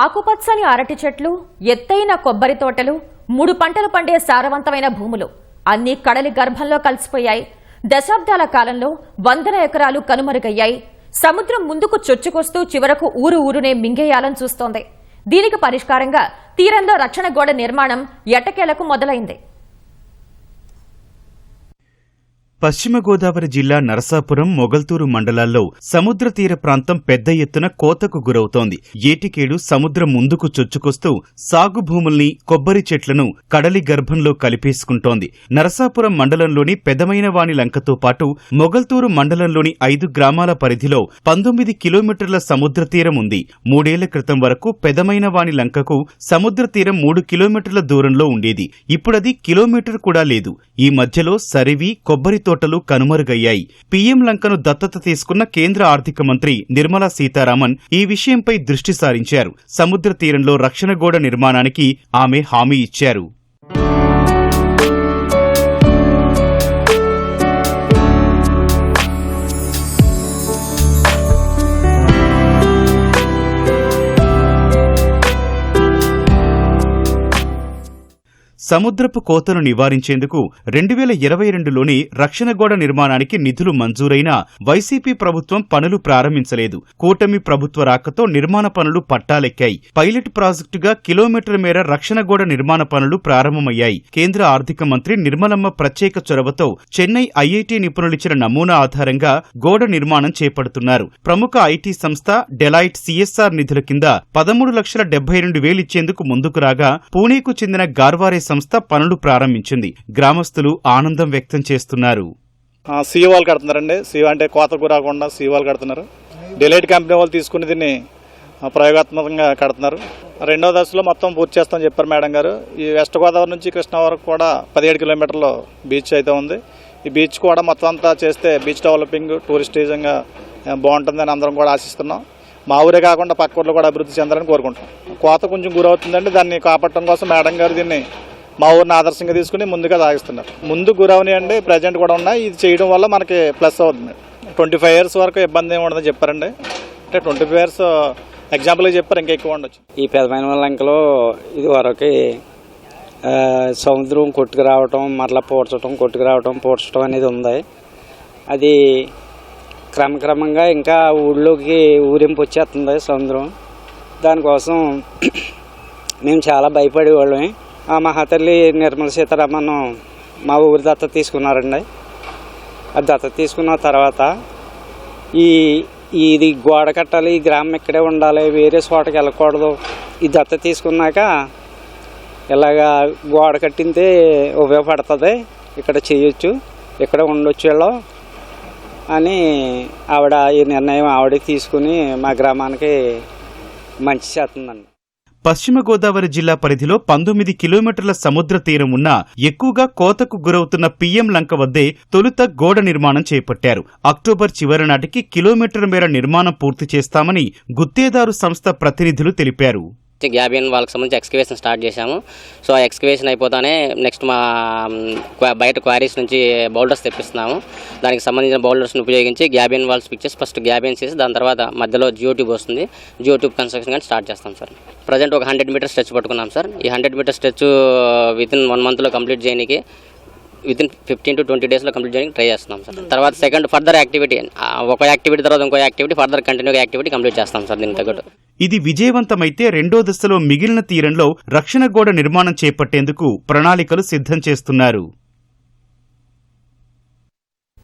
ఆకుపచ్చని అరటి చెట్లు ఎత్తైన కొబ్బరి తోటలు మూడు పంటలు పండే సారవంతమైన భూములు. అన్నీ కడలి గర్భంలో కలిసిపోయాయి. దశాబ్దాల కాలంలో వందల ఎకరాలు కనుమరుగయ్యాయి. సముద్రం ముందుకు చొచ్చుకొస్తూ చివరకు ఊరు ఊరునే మింగేయాలని చూస్తోంది. దీనికి పరిష్కారంగా తీరంలో రక్షణ గోడ నిర్మాణం ఎటకేలకు మొదలైంది. పశ్చిమ గోదావరి జిల్లా నరసాపురం మొగల్తూరు మండలాల్లో సముద్ర తీర ప్రాంతం పెద్ద ఎత్తున కోతకు గురవుతోంది. ఏటికేడు సముద్రం ముందుకు చొచ్చుకొస్తూ సాగు భూముల్ని కొబ్బరి చెట్లను కడలి గర్భంలో కలిపేసుకుంటోంది. నరసాపురం మండలంలోని పెదమైన వాణి లంకతో పాటు మొగల్తూరు మండలంలోని ఐదు గ్రామాల పరిధిలో పంతొమ్మిది కిలోమీటర్ల సముద్ర తీరం ఉంది. మూడేళ్ళ క్రితం వరకు పెదమైన వాణి లంకకు సముద్ర తీరం మూడు కిలోమీటర్ల దూరంలో ఉండేది. ఇప్పుడది కిలోమీటర్ కూడా లేదు. ఈ మధ్యలో సరివి కొబ్బరి తోట తోటలు కనుమరుగయ్యాయి. పీఎం లంకను దత్తత తీసుకున్న కేంద్ర ఆర్థిక మంత్రి నిర్మలా సీతారామన్ ఈ విషయంపై దృష్టి సారించారు. సముద్ర తీరంలో రక్షణ గోడ నిర్మాణానికి ఆమె హామీ ఇచ్చారు. సముద్రపు కోతను నివారించేందుకు రెండు వేల ఇరవై రెండులోని రక్షణ గోడ నిర్మాణానికి నిధులు మంజూరైనా వైసీపీ ప్రభుత్వం పనులు ప్రారంభించలేదు. కూటమి ప్రభుత్వ రాకతో నిర్మాణ పనులు పట్టాలెక్కాయి. పైలట్ ప్రాజెక్టుగా కిలోమీటర్ మేర రక్షణ గోడ నిర్మాణ పనులు ప్రారంభమయ్యాయి. కేంద్ర ఆర్థిక మంత్రి నిర్మలమ్మ ప్రత్యేక చొరవతో చెన్నై ఐఐటి నిపుణులిచ్చిన నమూనా ఆధారంగా గోడ నిర్మాణం చేపడుతున్నారు. ప్రముఖ ఐటీ సంస్థ డెలైట్ సిఎస్ఆర్ నిధుల కింద పదమూడు లక్షల డెబ్బై రెండు వేలిచ్చేందుకు ముందుకు రాగా పూణేకు చెందిన గార్వారే సంస్థ పనులు ప్రారంభించింది. గ్రామస్తులు ఆనందం వ్యక్తం చేస్తున్నారు. సీవాలు వాళ్ళు కడుతున్నారండి. సీవా అంటే కోతకు రాకుండా సీవాలు కడుతున్నారు. డిలైట్ కంపెనీ వాళ్ళు తీసుకుని దీన్ని ప్రయోగాత్మకంగా కడుతున్నారు. రెండవ దశలో మొత్తం పూర్తి చేస్తామని చెప్పారు మేడం గారు. ఈ వెస్ట్ గోదావరి నుంచి కృష్ణా వరకు కూడా పదిహేడు కిలోమీటర్లు బీచ్ అయితే ఉంది. ఈ బీచ్ కూడా మొత్తం అంతా చేస్తే బీచ్ డెవలపింగ్ టూరిస్టిజంగా బాగుంటుందని అందరం కూడా ఆశిస్తున్నాం. మా ఊరే కాకుండా పక్క ఊర్లో కూడా అభివృద్ధి చెందాలని కోరుకుంటున్నాం. కోత కొంచెం గురవుతుందండి. దాన్ని కాపాడటం కోసం మేడం గారు దీన్ని మా ఊరిని ఆదర్శంగా తీసుకుని ముందుగా సాగిస్తున్నారు. ముందు గురవనియండి ప్రజెంట్ కూడా ఉన్నాయి. ఇది చేయడం వల్ల మనకి ప్లస్ అవుతుంది. ట్వంటీ ఫైవ్ ఇయర్స్ వరకు ఇబ్బంది ఏమి ఉండదని చెప్పారండి. అంటే ట్వంటీ ఫైవ్ ఇయర్స్ ఎగ్జాంపుల్గా చెప్పారు ఇంకా ఎక్కువ ఉండొచ్చు. ఈ పెదమైన లంకలో ఇది వరకు సముద్రం కొట్టుకు రావటం మరలా పూడ్చటం కొట్టుకు రావటం పూడ్చటం అనేది ఉంది. అది క్రమక్రమంగా ఇంకా ఊళ్ళోకి ఊరింపు వచ్చేస్తుంది సముద్రం. దానికోసం మేము చాలా భయపడేవాళ్ళమే. మహాతల్లి నిర్మల సీతారామన్ మా ఊరి దత్త తీసుకున్నారండి. ఆ దత్త తీసుకున్న తర్వాత ఈ ఇది గోడ కట్టాలి ఈ గ్రామం ఇక్కడే ఉండాలి వేరే చోటకి వెళ్ళకూడదు. ఈ దత్త తీసుకున్నాక ఇలాగా గోడ కట్టిందే ఉపయోగపడుతుంది. ఇక్కడ చేయొచ్చు ఇక్కడ ఉండొచ్చు వీళ్ళు అని ఆవిడ ఈ నిర్ణయం ఆవిడ తీసుకుని మా గ్రామానికి మంచి చేస్తుందండి. పశ్చిమ గోదావరి జిల్లా పరిధిలో పంతొమ్మిది కిలోమీటర్ల సముద్ర తీరం ఉన్న ఎక్కువగా కోతకు గురవుతున్న పీఎం లంక వద్దే తొలుత గోడ నిర్మాణం చేపట్టారు. అక్టోబర్ చివరి నాటికి కిలోమీటర్ మేర నిర్మాణం పూర్తి చేస్తామని గుత్తేదారు సంస్థ ప్రతినిధులు తెలిపారు. గ్యాబియన్ వాళ్ళకి సంబంధించి ఎక్స్కవేషన్ స్టార్ట్ చేశాము. సో ఆ ఎక్స్కవేషన్ అయిపోతానే నెక్స్ట్ మా బయట క్వారీస్ నుంచి బౌల్డర్స్ తెప్పిస్తున్నాము. దానికి సంబంధించిన బౌల్డర్స్ని ఉపయోగించి gabion walls pictures first gabions చేసి దాని తర్వాత మధ్యలో జియో ట్యూబ్ వస్తుంది. జియో ట్యూబ్ కన్స్ట్రక్షన్ కానీ స్టార్ట్ చేస్తాం సార్. ప్రజెంట్ ఒక హండ్రెడ్ మీటర్ స్ట్రెచ్ పట్టుకున్నాం సార్. ఈ hundred metre stretch within one మంత్లో కంప్లీట్ చేయడానికి within fifteen to twenty డేస్లో కంప్లీట్ చేయడానికి ట్రై చేస్తున్నాం సార్. తర్వాత సెకండ్ ఫర్దర్ యాక్టివిటీ ఒక యాక్టివిటీ తర్వాత ఇంకో యాక్టివిటీ ఫర్దర్ కంటిన్యూగా యాక్టివిటీ కంప్లీట్ చేస్తాం సార్ దీనికి తగ్గట్టు ఇది విజయవంతమైతే రెండో దశలో మిగిలిన తీరంలో రక్షణ గోడ నిర్మాణం చేపట్టేందుకు ప్రణాళికలు సిద్ధం చేస్తున్నారు.